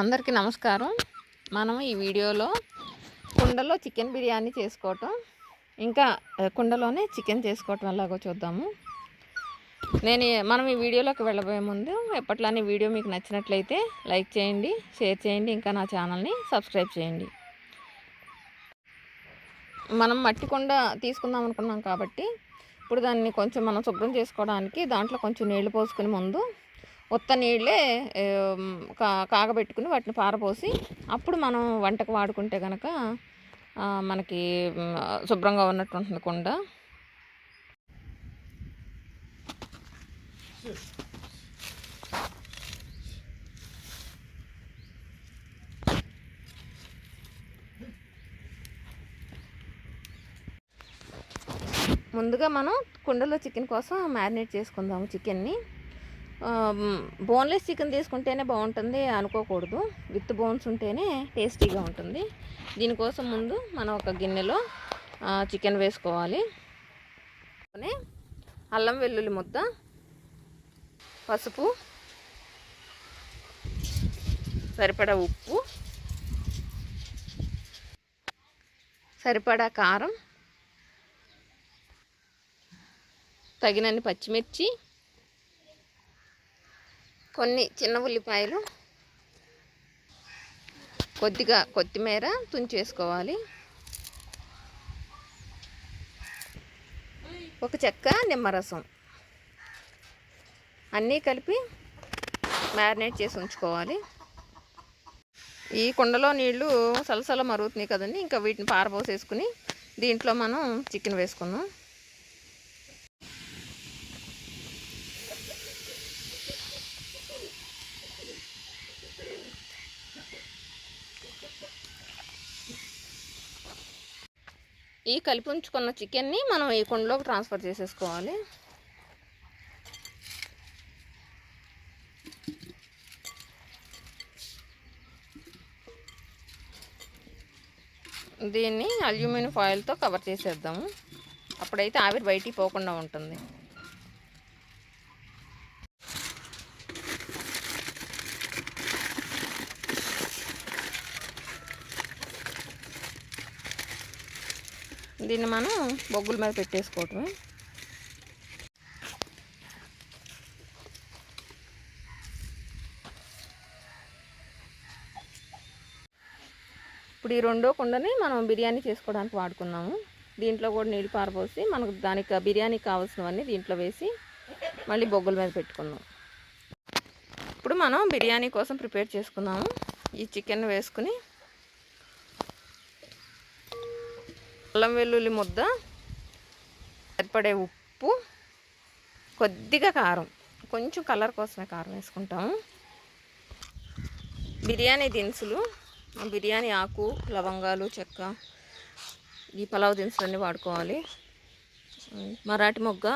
అందరికీ నమస్కారం. మనం ఈ వీడియోలో కుండలో చికెన్ బిర్యానీ చేసుకోవటం ఇంకా కుండలోనే చికెన్ చేసుకోవటం ఎలాగో చూద్దాము. నేను మనం ఈ వీడియోలోకి వెళ్ళబోయే ముందు ఎప్పట్లానే వీడియో మీకు నచ్చినట్లయితే లైక్ చేయండి షేర్ చేయండి ఇంకా నా ఛానల్ని సబ్స్క్రైబ్ చేయండి. మనం మట్టి కుండ తీసుకుందాం అనుకున్నాం కాబట్టి ఇప్పుడు దాన్ని కొంచెం మనం శుభ్రం చేసుకోవడానికి దాంట్లో కొంచెం నీళ్ళు పోసుకుని ముందు ఉత్త నీళ్ళే కా కాగబెట్టుకుని వాటిని పారపోసి అప్పుడు మనం వంటకు వాడుకుంటే కనుక మనకి శుభ్రంగా ఉన్నట్టు ఉంటుంది కుండ. ముందుగా మనం కుండలో చికెన్ కోసం మ్యారినేట్ చేసుకుందాము చికెన్ని. బోన్లెస్ చికెన్ తీసుకుంటేనే బాగుంటుంది అనుకోకూడదు. విత్ బోన్స్ ఉంటేనే టేస్టీగా ఉంటుంది. దీనికోసం ముందు మనం ఒక గిన్నెలో చికెన్ వేసుకోవాలి. అల్లం వెల్లుల్లి ముద్ద పసుపు సరిపడా ఉప్పు సరిపడా కారం తగినన్ని పచ్చిమిర్చి కొన్ని చిన్న ఉల్లిపాయలు కొద్దిగా కొత్తిమీర తుంచేసుకోవాలి. ఒక చెక్క నిమ్మరసం అన్నీ కలిపి మ్యారినేట్ చేసి ఉంచుకోవాలి. ఈ కుండలో నీళ్ళు సలసల మరుగుతున్నాయి కదండి ఇంకా వీటిని పారబోసేసుకుని దీంట్లో మనం చికెన్ వేసుకుందాం. ఈ కలిపి ఉంచుకున్న చికెన్ని మనం ఈ కుండలోకి ట్రాన్స్ఫర్ చేసేసుకోవాలి. దీన్ని అల్యూమినియం ఫాయిల్తో కవర్ చేసేద్దాము. అప్పుడైతే ఆవిరి బయటికి పోకుండా ఉంటుంది. దీన్ని మనం బొగ్గుల మీద పెట్టేసుకోవటమే. ఇప్పుడు ఈ రెండో కుండని మనం బిర్యానీ చేసుకోవడానికి వాడుకున్నాము. దీంట్లో కూడా నీళ్ళు పారపోసి మనకు దానికి బిర్యానీకి కావాల్సినవన్నీ దీంట్లో వేసి మళ్ళీ బొగ్గుల మీద పెట్టుకున్నాం. ఇప్పుడు మనం బిర్యానీ కోసం ప్రిపేర్ చేసుకున్నాము. ఈ చికెన్ వేసుకుని అల్లం వెల్లుల్లి ముద్ద సరిపడే ఉప్పు కొద్దిగా కారం. కొంచెం కలర్ కోసమే కారం వేసుకుంటాము. బిర్యానీ దినుసులు బిర్యానీ ఆకు లవంగాలు చెక్క ఈ పలావ్ దినుసులు అన్నీ వాడుకోవాలి. మరాఠీ మొగ్గ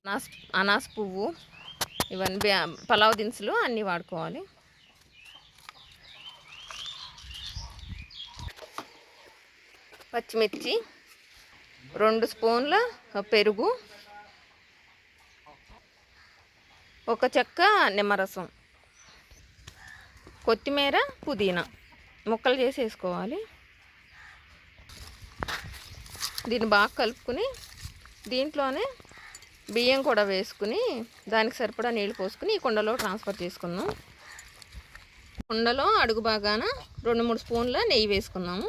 అనాస్ అనాస్ పువ్వు ఇవన్నీ పలావ్ దినుసులు అన్నీ వాడుకోవాలి. పచ్చిమిర్చి రెండు స్పూన్ల పెరుగు ఒక చెక్క నిమ్మరసం కొత్తిమీర పుదీనా ముక్కలు చేసి వేసుకోవాలి దీన్ని బాగా కలుపుకుని దీంట్లోనే బియ్యం కూడా వేసుకుని దానికి సరిపడా నీళ్ళు పోసుకుని ఈ కుండలో ట్రాన్స్ఫర్ చేసుకుందాం. కుండలో అడుగు బాగాన రెండు మూడు స్పూన్ల నెయ్యి వేసుకున్నాము.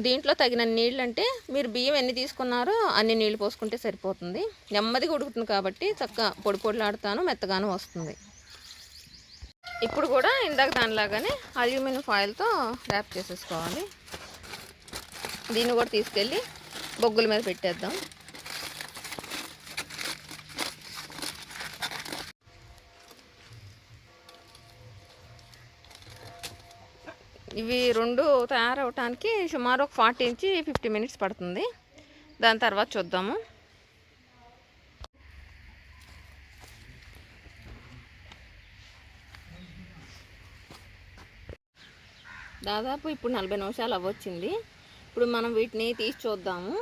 దీంట్లో తగిన నీళ్ళు అంటే మీరు బియ్యం ఎన్ని తీసుకున్నారో అన్ని నీళ్ళు పోసుకుంటే సరిపోతుంది. నెమ్మదిగా ఉడుకుతుంది కాబట్టి చక్కగా పొడి పొడిలాడుతాను మెత్తగాను వస్తుంది. ఇప్పుడు కూడా ఇందాక దానిలాగానే అల్యూమినియం ఫాయిల్తో ర్యాప్ చేసేసుకోవాలి. దీన్ని కూడా తీసుకెళ్ళి బొగ్గుల మీద పెట్టేద్దాం. ఇవి రెండు తయారవటానికి సుమారు ఒక ఫార్టీ నుంచి ఫిఫ్టీ మినిట్స్ పడుతుంది. దాని తర్వాత చూద్దాము. దాదాపు ఇప్పుడు నలభై నిమిషాలు అవ్వచ్చింది. ఇప్పుడు మనం వీటిని తీసి చూద్దాము.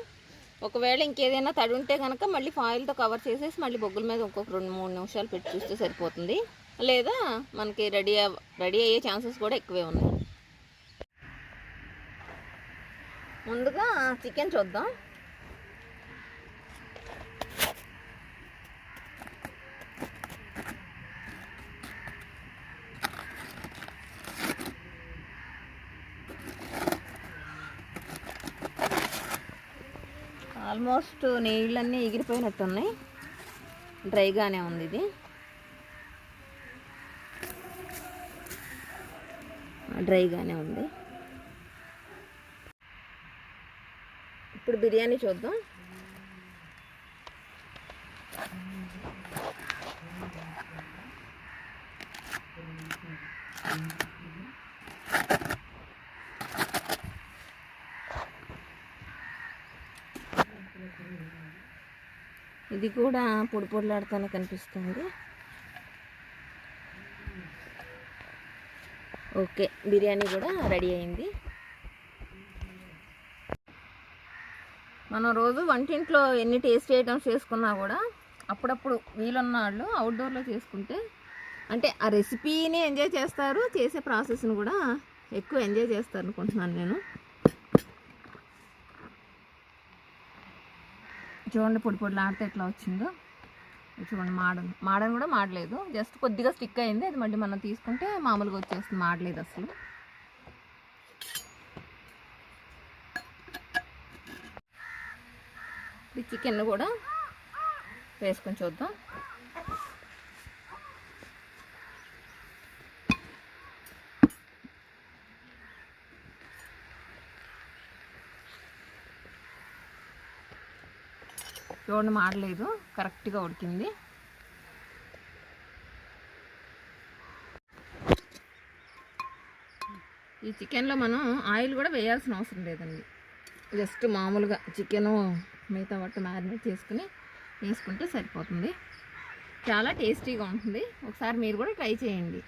ఒకవేళ ఇంకేదైనా తడి ఉంటే కనుక మళ్ళీ ఫాయిల్తో కవర్ చేసేసి మళ్ళీ బొగ్గుల మీద ఇంకొక రెండు మూడు నిమిషాలు పెట్టి చూస్తే సరిపోతుంది. లేదా మనకి రెడీ రెడీ అయ్యే ఛాన్సెస్ కూడా ఎక్కువే ఉన్నాయి. ముందుగా చికెన్ చూద్దాం. ఆల్మోస్ట్ నీళ్ళన్నీ ఎగిరిపోయినట్టున్నాయి. డ్రైగానే ఉంది ఇది. డ్రైగానే ఉంది. ఇప్పుడు బిర్యానీ చూద్దాం. ఇది కూడా పొడి పొడిలాడుతూనే కనిపిస్తుంది. ఓకే బిర్యానీ కూడా రెడీ అయింది. మనం రోజు వంటింట్లో ఎన్ని టేస్ట్ ఐటమ్స్ చేసుకున్నా కూడా అప్పుడప్పుడు వీలున్న వాళ్ళు అవుట్డోర్లో చేసుకుంటే అంటే ఆ రెసిపీని ఎంజాయ్ చేస్తారు చేసే ప్రాసెస్ని కూడా ఎక్కువ ఎంజాయ్ చేస్తారు అనుకుంటున్నాను నేను. చూడండి పొడి పొడి ఆడితే ఎట్లా వచ్చిందో. చూడండి మాడను. మాడను కూడా మాడలేదు. జస్ట్ కొద్దిగా స్టిక్ అయింది. అది మళ్ళీ మనం తీసుకుంటే మామూలుగా వచ్చేస్తుంది. మాడలేదు అసలు. ఈ చికెన్ కూడా వేసుకొని చూద్దాం. చూడండి మాడలేదు కరెక్ట్గా ఉడికింది. ఈ చికెన్లో మనం ఆయిల్ కూడా వేయాల్సిన అవసరం లేదండి. జస్ట్ మామూలుగా చికెను మిగతా వాటి మ్యారినేట్ చేసుకుని వేసుకుంటే సరిపోతుంది. చాలా టేస్టీగా ఉంటుంది. ఒకసారి మీరు కూడా ట్రై చేయండి.